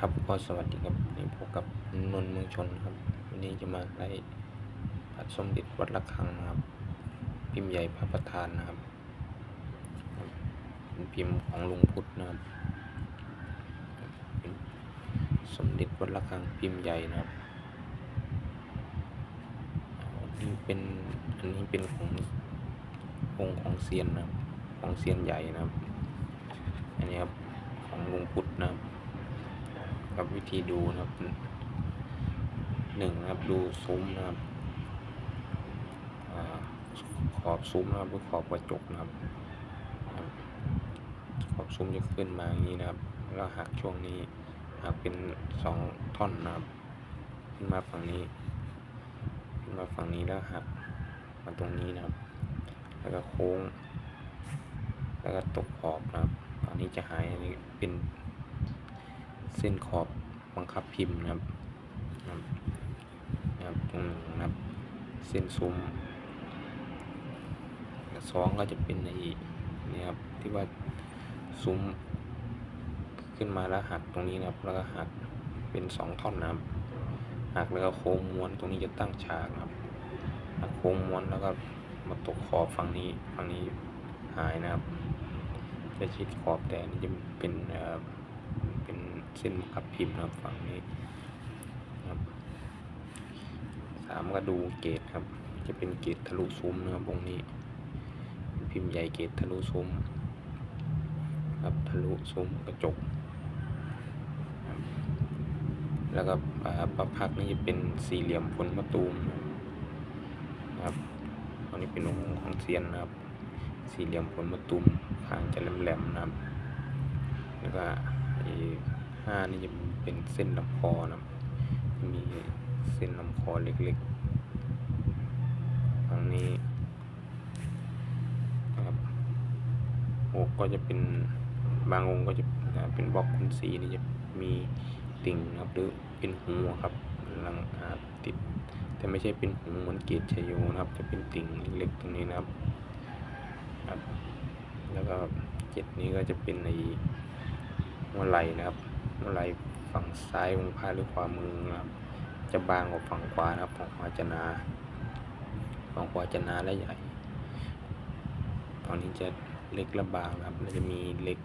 ครับก็สวัสดีครับนี่พบกับนนท์เมืองชนครับ วันนี้จะมาไล่พระสมเด็จวัดระฆังนะครับ พิมพ์ใหญ่พระประธานนะครับเป็นพิมพ์ของลุงพุทธนะครับสมเด็จวัดระฆังพิมพ์ใหญ่นะครับนนี้เป็นอันนี้เป็นขององค์ของเซียนนะครับของเซียนใหญ่นะครับอันนี้ครับของลุงพุทธนะครับ ครับวิธีดูนะครับหนึ่งนะครับดูซุ้มนะครับอขอบซุ้มนะครับหรือขอบกระจกนะครับครับ ขอบซุ้มจะขึ้นมาอย่างนี้นะครับ แล้วหักช่วงนี้หักเป็นสองท่อนนะครับ ขึ้นมาฝั่งนี้ ขึ้นมาฝั่งนี้แล้วหักมาตรงนี้นะครับ แล้วก็โค้ง แล้วก็ตกขอบนะครับตอนนี้จะหายอันนี้เป็น เส้นขอบบังคับพิมพ์นะครับนะครับนะครับตรงหนึ่งนะครับ เส้นซุ้มสองก็จะเป็นในนี่ครับที่ว่าซุ้มขึ้นมาแล้วหักตรงนี้นะครับแล้วก็หักเป็นสองท่อนนะครับหักแล้วก็โค้งม้วนตรงนี้จะตั้งฉากนะครับหักโค้งม้วนแล้วก็มาตกขอบฝั่งนี้ฝั่งนี้หายนะครับ จะชิดขอบแต่นนี้จะเป็นเอ่อ เส้นบับพิมพ์นะครับฝั่งนี้ครับสามก็ดูเกตครับ จะเป็นเกตทะลุซุ้มนะครับวงนี้ พิมพ์ใหญ่เกตทะลุซุ้มครับทะลุซุ้มกระจก แล้วก็ประพักนี่จะเป็นสี่เหลี่ยมผลมะตูมนะครับอันนี้เป็นองค์ของเซียนนะครับ สี่เหลี่ยมผลมะตูมข้างจะแหลมๆนะครับแล้วก็อี ห้านี่จะเป็นเส้นลำคอนะมีเส้นลำคอเล็กๆ ฝั่งนี้นะครับหกก็จะเป็นบางองค์ก็จะเป็นบล็อกคุณสีนี่จะมีติ่งนะครับหรือเป็นหูครับลังอาติด แต่ไม่ใช่เป็นหูเหมือนเกตชยโยนะครับจะเป็นติ่งเล็กๆตรงนี้นะครับครับ แล้วก็เจ็ดนี้ก็จะเป็นในหัวไหล่นะครับ ไหล่ฝั่งซ้ายของผ้าหรือขวามือนะครับ จะบางกว่าฝั่งขวานะครับฝั่งขวาจะหนาฝั่งขวาจะหนาและใหญ่ตอนนี้จะเล็กและบางนะครับแล้วจะมีเล็ก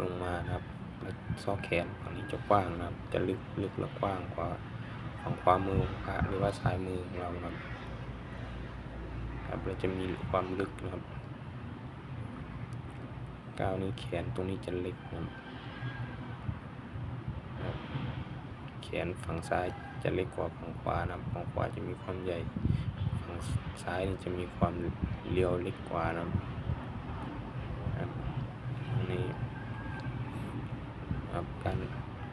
ลงมานะครับแล้วซอกแขนฝั่งนี้จะกว้างนะครับ จะลึกลึกและกว้างกว่าฝั่งขวามือของพระหรือว่าซ้ายมือของเราครับครับเราจะมีความลึกนะครับก้าวนี้แขนตรงนี้จะเล็กนะครับ แข นฝั่งซ้ายจะเล็กกว่าฝั่งขวานะฝั่งขวาจะมีความใหญ่ ฝั่งซ้ายจะมีความเรียวเล็กกว่านะครับอันนี้ครับการ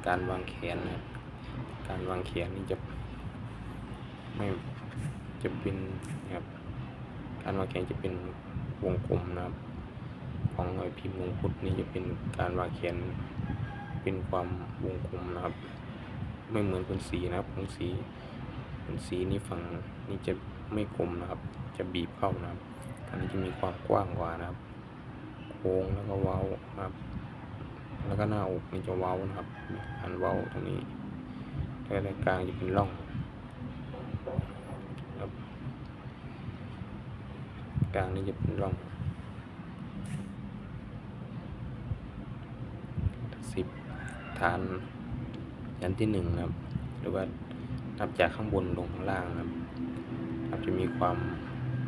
การวางแขนนะครับการวางแขนนี่จะไม่จะเป็นนะครับการวางแขนจะเป็นวงกลมนะครับ ของไอพิมพ์มงคุดนี่จะเป็นการวางแขนเป็นความวงกลมนะครับ ไม่เหมือนคนสีนะครับของสีคนสีนี่ฝั่งนี่จะไม่กลมนะครับ จะบีบเข้านะครับอันนี้จะมีความกว้างกว่านะครับ โค้งแล้วก็เว้านะครับ แล้วก็หน้าอกนี่จะเว้านะครับอันเว้าตรงนี้แล้วในกลางจะเป็นร่องครับกลางนี่จะเป็นร่องสิบฐาน ชั้นที่หนึ่งนะครับ หรือว่านับจากข้างบนลงข้างล่างนะครับครับจะมีความ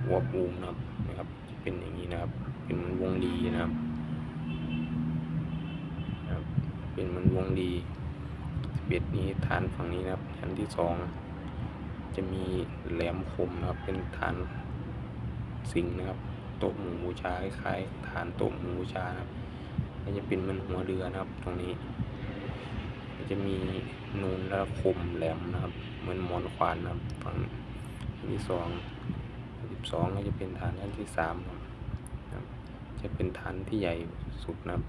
หัวปูมนะครับนะครับจะเป็นอย่างนี้นะครับ เป็นมือนวงรีนะครับนะครับ เป็นมือนวงรีสิบเอ็ดนี้ฐานฝั่งนี้นะครับ ชั้นที่สองจะมีแหลมคมนะครับ เป็นฐานสิงนะครับโต๊ะหมู่บูชาคล้ายๆฐานโต๊ะหมู่บูชานะครับก็จะเป็นมันหัวเรือนะครับ ตรงนี้ จะมีนูนแล้วคมแหลมนะครับ เหมือนหมอนควานนะครับฝั่งที่สองสิบสองก็จะเป็นฐานชั้นที่สามครับ จะเป็นฐานที่ใหญ่สุดนะครับ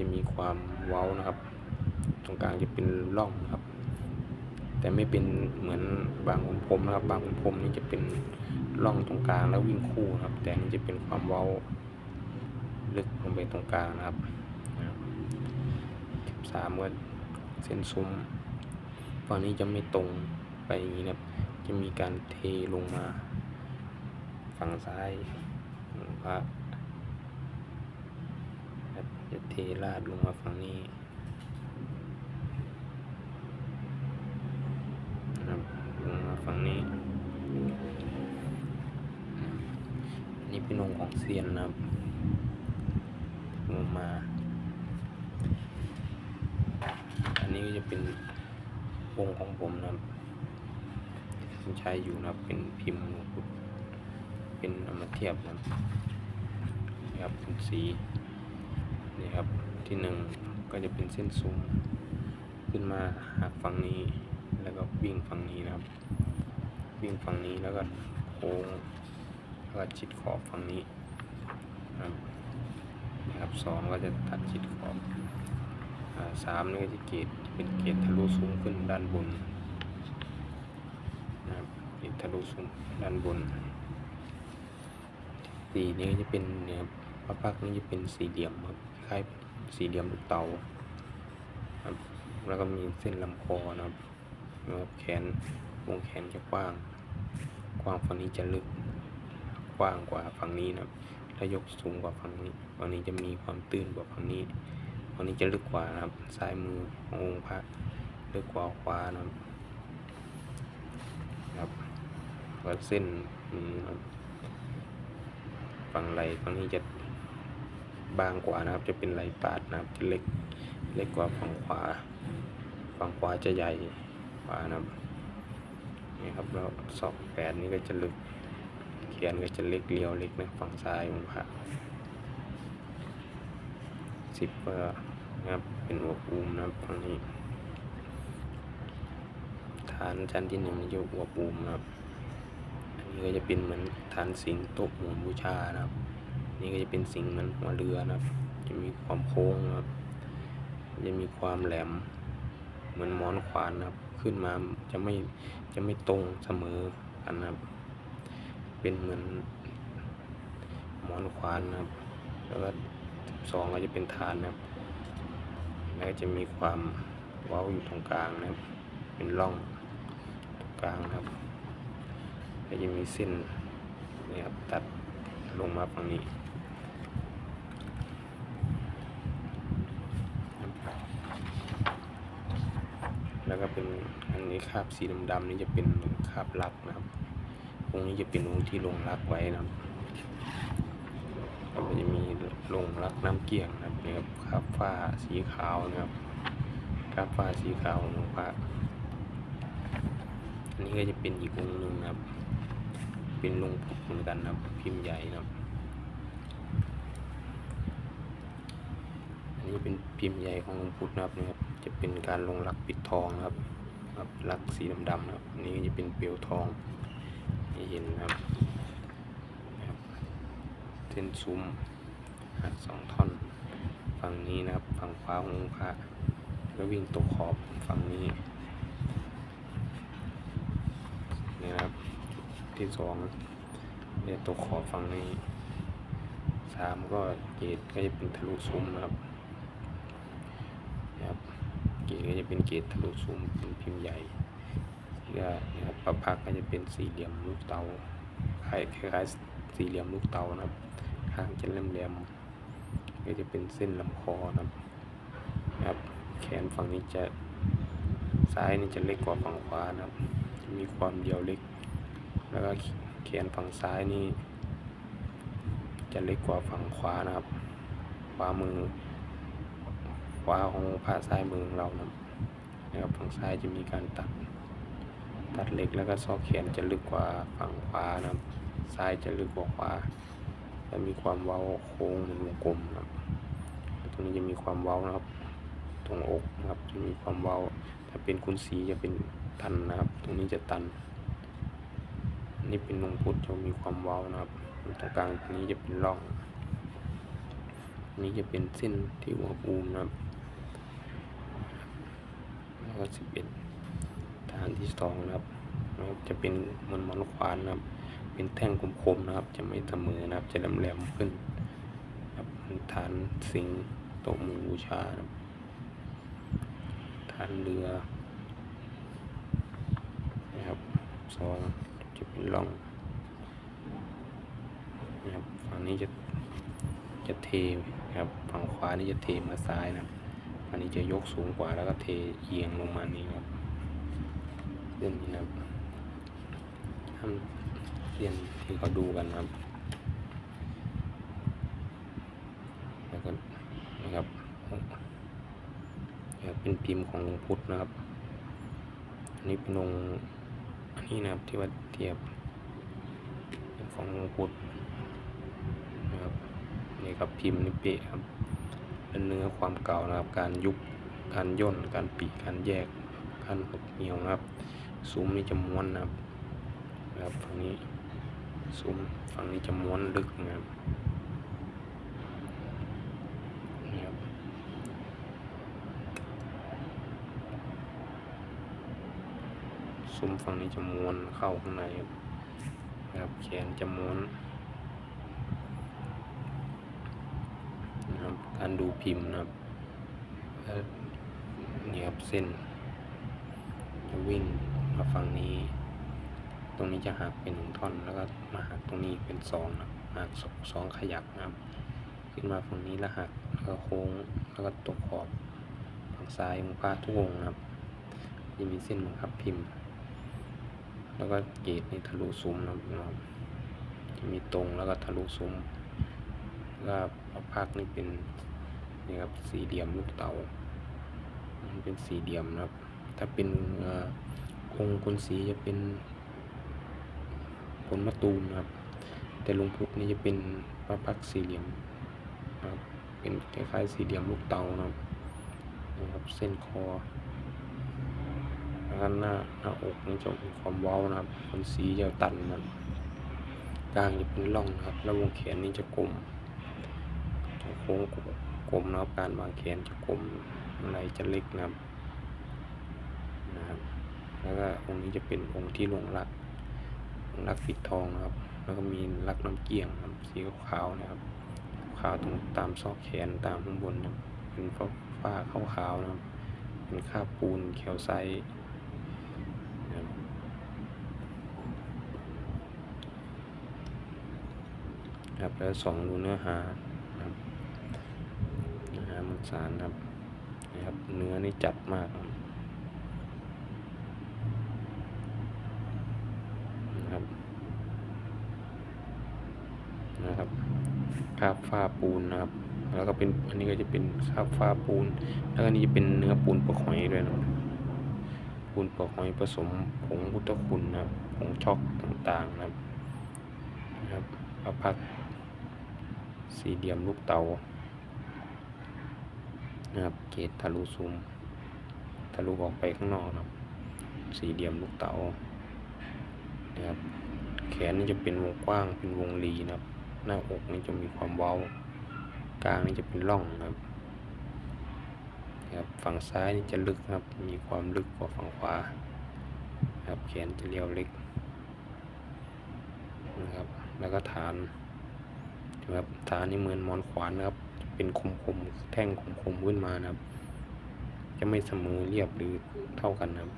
จะมีความเว้านะครับ ตรงกลางจะเป็นร่องนะครับ แต่ไม่เป็นเหมือนบางขุนพรมนะครับ บางขุนพรมนี่จะเป็นร่องตรงกลางแล้ววิ่งคู่นะครับ แต่นนี้จะเป็นความเว้าลึกลงไปตรงกลางนะครับ สามก็เส้นซุ้มฝั่งนี้จะไม่ตรงไปอย่างนี้นะครับ จะมีการเทลงมา ฝั่งซ้ายของพระครับจะเทราดลงมาฝั่งนี้นะครับลงมาฝั่งนี้นนี้เป็นองค์ของเซียนนะครับลงมา อั นี้ก็จะเป็นวงของผมนะครับที่ใช้อยู่นะครับเป็นพิมพ์เป็นเอามาเทียบนะครับนี่ครับเป็นสีนี่ครับที่หนึ่งก็จะเป็นเส้นซุ้มขึ้นมาหักฝั่งนี้ แล้วก็วิ่งฝั่งนี้นะครับ วิ่งฝั่งนี้แล้วก็โค้งแล้วก็ชิดขอบฝั่งนี้นะครับนะครับสองก็จะตัดชิดขอบสามนี่ก็จะเกต เป็นเกตทะลุซุ้มขึ้นด้านบนนะครับเกตทะลุซุ้มด้านบน สีนี่ก็จะเป็นเนี่ยครับพระพักนี่จะเป็นสี่เหลี่ยมครับคล้ายสี่เหลี่ยมลูกเตาครับแล้วก็มีเส้นลำคอนะครับนะครับแขนวงแขนจะกว้าง กว้างฝั่งนี้จะลึกกว้างกว่าฝั่งนี้นะครับถ้ายกสูงกว่าฝั่งนี้ฝั่งนี้จะมีความตื้นกว่าฝั่งนี้ ฝั่งนี้จะลึกกว่านะครับ ซ้ายมือขององค์พระลึกกว่าขวานะครับครับแล้วเส้นนะครับฝั่งไหลฝั่งนี้จะบางกว่านะครับ จะเป็นไหลปาดนะครับจะเล็กเล็กกว่าฝั่งขวา ฝั่งขวาจะใหญ่กว่านะครับนี่ครับแล้วศอกแปดนี่ก็จะลึกเขียนก็จะเล็กเรียวเล็กนะฝั่งซ้ายของพระ สิบก็นะครับ เป็นหัวปูมนะครับฝั่งนี้ ฐานชั้นที่หนึ่งนี่จะหัวปูมนะครับ อันนี้ก็จะเป็นเหมือนฐานสิงโตหมุนบูชานะครับ นี่ก็จะเป็นสิงเหมือนหัวเรือนะครับ จะมีความโค้งนะครับ จะมีความแหลม เหมือนหมอนขวานนะครับ ขึ้นมาจะไม่จะไม่ตรงเสมอกันนะครับ เป็นเหมือนหมอนขวานนะครับ แล้วก็ สองก็จะเป็นฐานนะครับแล้วจะมีความเว้าอยู่ตรงกลางนะครับ เป็นร่องตรงกลางนะครับแล้วจะมีเส้นนี่ครับตัดลงมาฝั่งนี้แล้วก็เป็นอันนี้คราบสีดำๆนี่จะเป็นคราบลักนะครับ ตรงนี้จะเป็นองที่ลงรักไว้นะครับ แล้วก็จะมีลงรักน้ำเกี่ยงนะครับนี่ครับคาฟ้าสีขาวนะครับคราบฟ้าสีขาวของพระอันนี้ก็จะเป็นอีกองค์หนึ่งนะครับ เป็นลงพุทธเหมือนกันนะครับ พิมพ์ใหญ่นะครับ อันนี้เป็นพิมพ์ใหญ่ของหลวงพุทธนะครับนะครับ จะเป็นการลงรักปิดทองนะครับครับรักสีดำๆนะครับ อันนี้ก็จะเป็นเปลวทองให้เห็นนะครับ ส้นซุ้มหักสองท่อน ฝั่งนี้นะครับ ฝั่งขวาขององค์พระแล้ววิ่งตกขอบฝั่งนี้นี่นะครับที่สองเนี่ยตกขอบฝั่งนี้สามก็เกตก็จะเป็นทะลุซุ้มนะครับนะครับเกตก็จะเป็นเกตทะลุซุ้มเป็นพิมพ์ใหญ่ที่ก็นะครับประพักก็จะเป็นสี่เหลี่ยมลูกเตาคล้ายคล้ายสี่เหลี่ยมลูกเตานะครับ ข้างจะแหลมๆก็จะเป็นเส้นลำคอนะครับครับ แขนฝั่งนี้จะซ้ายนี่จะเล็กกว่าฝั่งขวานะครับ จะมีความเดียวเล็ก แล้วก็แขนฝั่งซ้ายนี่ จะเล็กกว่าฝั่งขวานะครับ ขวามือ ขวาของพระซ้ายมือของเรานะครับนะครับ ฝั่งซ้ายจะมีการตัด ตัดเล็กแล้วก็ซอกแขนจะลึกกว่าฝั่งขวานะครับ ซ้ายจะลึกกว่าขวา และมีความเว้าโค้งเหมือนวงกลมนะครับ ตรงนี้จะมีความเว้านะครับ ตรงอกนะครับจะมีความเว้า ถ้าเป็นคุณสีจะเป็นตันนะครับ ตรงนี้จะตัน นี่เป็นนงพุทธจะมีความเว้านะครับ ตรงกลางตรงนี้จะเป็นร่อง นี่จะเป็นเส้นที่หัวปูมนะครับแล้วก็สิบเอ็ดฐานที่สองนะครับจะเป็นมันมอนควานนะครับ เป็นแท่งคมๆนะครับ จะไม่เสมอนะครับ จะแหลมๆขึ้นครับฐานสิงโตมูบูชานะครับฐานเรือนะครับสองจะเป็นร่องนะครับฝั่งนี้จะจะเทนะครับฝั่งขวานี่จะเทมาซ้ายนะครับอันนี้จะยกสูงกว่าแล้วก็เทเอียงลงมานี่ครับเส้นนี้นะครับ ทำเส้นที่เขาดูกันนะครับแล้วก็นะครับนะครับเป็นพิมพ์ของหลวงพุทธนะครับอันนี้เป็นองค์อันนี้นะครับที่ว่าเทียบของหลวงพุทธนะครับนี่ครับพิมพ์นี่เปะครับเป็นเนื้อความเก่านะครับ การยุบการย่นการปีการแยกการหดเหนียวนะครับ ซุ้มนี่จะม้วนนะครับนะครับฝั่งนี้ ซุ้มฝั่งนี้จะม้วนลึกนะครับนี่ครับซุ้มฝั่งนี้จะม้วนเข้าข้างในครับนะครับแขนจะม้วนนะครับการดูพิมพ์นะครับนี่ครับเส้นจะวิ่งมาฝั่งนี้ ตรงนี้จะหักเป็นหนึ่งท่อน แล้วก็มาหักตรงนี้เป็นสองนะหักสองสองขยักนะครับ ขึ้นมาฝั่งนี้แล้วหักแล้วก็โค้งแล้วก็ตกขอบฝั่งซ้ายของพระทุกองนะครับจะมีเส้นบังคับพิมพ์ แล้วก็เกตในทะลุซุ้มนะครับจะมีตรงแล้วก็ทะลุซุ้มแล้วก็ภาคนี่เป็นนี่ครับสี่เหลี่ยมลูกเต๋ามันเป็นสี่เหลี่ยมนะครับ ถ้าเป็นองค์คนสีจะเป็น ผลมะตูมนะครับ แต่ลวงพุทธนี่จะเป็นพระพักสี่เหลี่ยมนะครับเป็นคล้ายๆสี่เหลี่ยมลูกเตานะครับนะครับ เส้นคอแล้วก็หน้าหน้าอกนี่จะมีความเว้านะครับคนสีจะตันนะกลางจะเป็นร่องนะครับ แล้ววงแขนนี่จะกลมจะโค้งกลมนะครับการวางแขนจะกลมอะไรจะเล็กนะครับนะครับ แล้วก็องค์นี้จะเป็นองค์ที่ลงรัก ลงรักปิดทองนะครับ แล้วก็มีรักน้ำเกี่ยงนะครับสีขาวนะครับ ขาวตรงตามซอกแขนตามข้างบนนะเป็นฟ้าฟ้าขาวขาวๆนะครับ เป็นคราบปูนเขียวไซนะครับแล้วสองดูเนื้อหานะครับเนื้อหามันสารนะครับนะครับ เนื้อนี่จัดมากครับนะครับ คราบฝ้าปูนนะครับ แล้วก็เป็นอันนี้ก็จะเป็นคราบฝ้าปูน แล้วก็นี่จะเป็นเนื้อปูนปลอกหอยด้วยนะครับปูนปลอกหอยผสมผงพุทธคุณนะครับผงช็อกต่างๆนะครับนะครับพระพักสี่เหลี่ยมลูกเตานะครับเกตทะลุซุ้มทะลุออกไปข้างนอกนะครับ สี่เหลี่ยมลูกเตานะครับแขนนี่จะเป็นวงกว้างเป็นวงรีนะครับ หน้าอกนี่จะมีความเว้ากลางนี่จะเป็นร่องครับครับฝั่งซ้ายนี่จะลึกครับ มีความลึกกว่าฝั่งขวาครับแขนจะเรียวเล็กนะครับ แล้วก็ฐานนะครับฐานนี่เหมือนมอนขวานนะครับ เป็นคมคมแท่งคมคมขึ้นมานะครับ จะไม่เสมอเรียบหรือเท่ากันนะครับ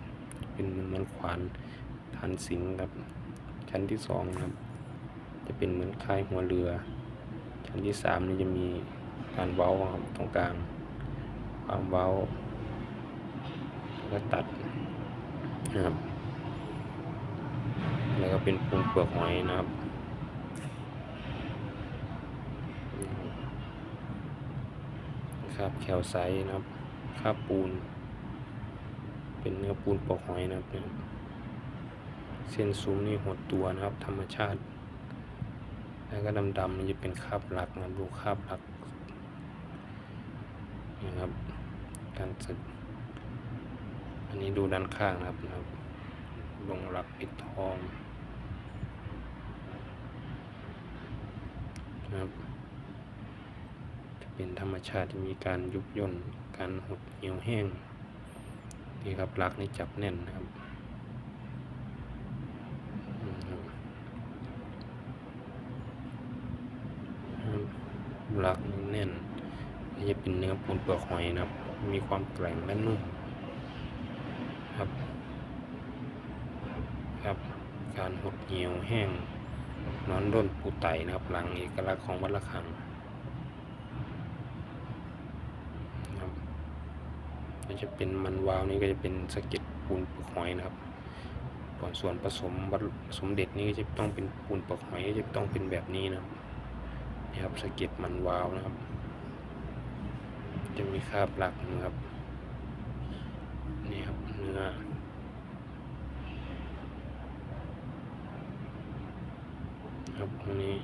เป็นเหมือนมอนขวานฐานสิงครับ ชั้นที่สองครับ จะเป็นเหมือนคล้ายหัวเรือชั้นที่สามนี่จะมีการเว้าครับตรงกลาง ความเว้าแล้วก็ตัดนะครับ แล้วก็เป็นปูนเปลือกหอยนะครับครับแคลไซต์นะครับคราปูน เป็นเนื้อปูนเปลือกหอยนะครับ เส้นซุ้มนี่หดตัวนะครับ ธรรมชาติ แล้วก็ดำๆมันจะเป็นคราบหลักนะดูคราบหลักนะครับการสึกอันนี้ดูด้านข้างนะครับนะครับลงหลักปิดทองนะครับจะเป็นธรรมชาติที่มีการยุบย่นการหดเหี่ยวแห้งนี่ครับหลักนี่จับแน่นนะครับอืมครับครับ หลักแน่นจะเป็นเนื้อปูนเปลือกหอยนะครับ มีความแกร่งและนุ่มครับครับ การหดเหี่ยวแห้งนอนร่นปูไตนะครับ หลังเอกลักษณ์ของวัดระฆังครับก็จะเป็นมันวาวนี่ก็จะเป็นสะเก็ดปูนเปลือกหอยนะครับก่อนส่วนผสมวัดสมเด็จนี่ก็จะต้องเป็นปูนเปลือกหอยก็จะต้องเป็นแบบนี้นะครับ นี่ครับสะเก็ดมันวาวนะครับ จะมีคราบหลักนะครับ นี่ครับเนื้อครับตรงนี้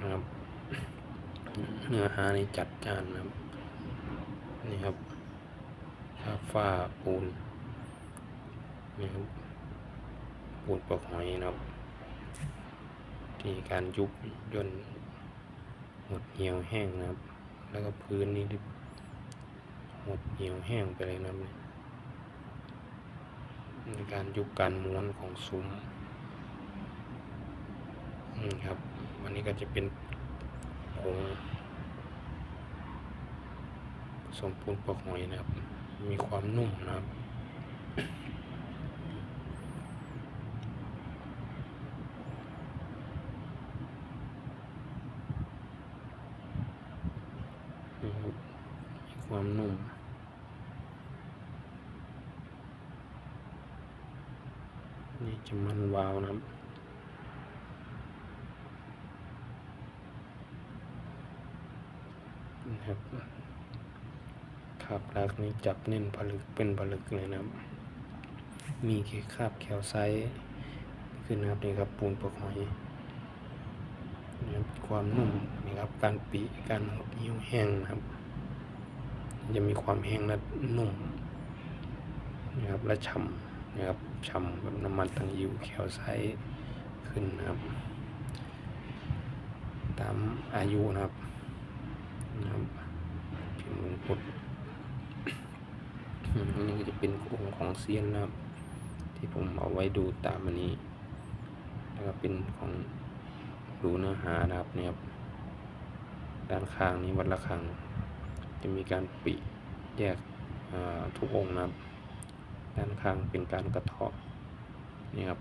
นะครับเนื้อหาในจัดจานนะครับ นี่ครับคาฟ้าปูนนี่ครับ ปูนปลอกหอยนะครับ ที่การยุบย่นหดเหี่ยวแห้งนะครับ แล้วก็พื้นนี่ที่หดเหี่ยวแห้งไปเลยนะครับในการยุบการม้วนของซุ้มอืมครับ วันนี้ก็จะเป็นผงผสมปูนปลอกหอยนะครับ มีความนุ่มนะครับ นี่ครับ มีความนุ่มนี่จะมันวาวนะครับนะครับคาบลากนี้จับเน้นผลึกเป็นผลึกเลยนะครับ มีแค่คาบแคลไซขึ้นนะครับนี่ครับปูนปลอกหอยนะครับความนุ่มนี่ครับการปีการหดเหี่ยวแห้งนะครับ จะมีความแห้งและนุ่มนะครับและฉ่ำนะครับฉ่ำแบบน้ำมันตังยิวแคลไซต์ขึ้นนะครับ ตามอายุนะครับนะครับพิมพ์มงกุฎอืมอันนี้ก็จะเป็นองค์ของเซียนนะครับ ที่ผมเอาไว้ดูตามอันนี้แล้วก็เป็นของดูเนื้อหานะครับเนี่ยครับด้านข้างนี้วัดระฆัง จะมีการปิแยกทุกองค์นะครับด้านข้างเป็นการกระเทาะนี่ครับ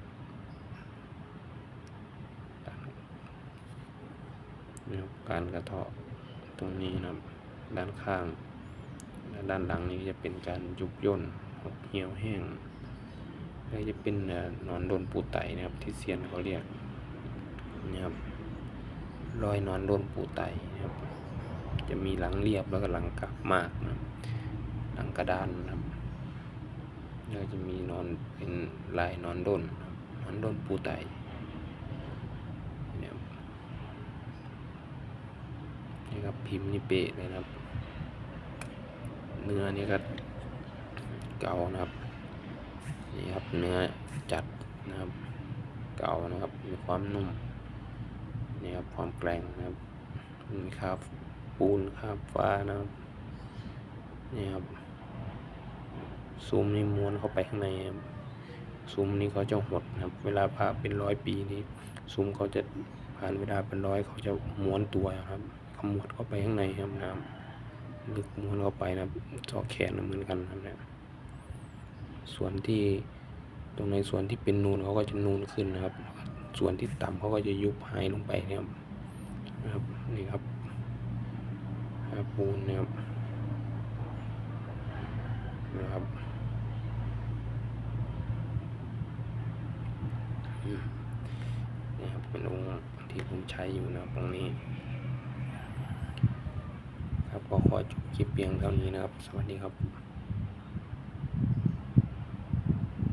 นี่ครับการกระเทาะตรงนี้นะครับด้านข้างและด้านหลังนี้จะเป็นการยุบย่นหดเหี่ยวแห้งแล้วจะเป็นนอนโดนปูไตนะครับที่เซียนเขาเรียกนี่ครับรอยนอนโดนปูไตนะครับ จะมีหลังเรียบแล้วก็หลังกลับมากนะหลังกระดานนะครับแล้วจะมีนอนเป็นลายนอนด้นฮันอนด้นปูไตเนี่ยครับนี่ครับพิมพ์นี่เป๊ะเลยนะครับเนื้อนี่ก็เก่านะครับนี่ครับเนื้อจัดนะครับ เก่านะครับมีความนุ่มนี่ครับความแกร่งนะครับมีคราบ ปูนคราบฟ้านะครับนี่ครับซูมนี่ม้วนเข้าไปข้างในครับซูมนี่เขาจะหดนะครับ เวลาพระเป็นร้อยปีนี้ซูมเขาจะผ่านเวลาเป็นร้อยเขาจะม้วนตัวครับขมวดเข้าไปข้างในครับน้ำลึกม้วนเข้าไปนะจอแขนเหมือนกันครับเนี่ยส่วนที่ตรงในส่วนที่เป็นนูนเขาก็จะนูนขึ้นนะครับ ส่วนที่ต่ำเขาก็จะยุบหายลงไปนะครับนะครับ นี่ครับปูนนะครับนะครับนี่ครับเป็นองค์ที่ผมใช้อยู่นะครับตรงนี้ ครับก็ขอจบคลิปเพียงเท่านี้นะครับ สวัสดีครับ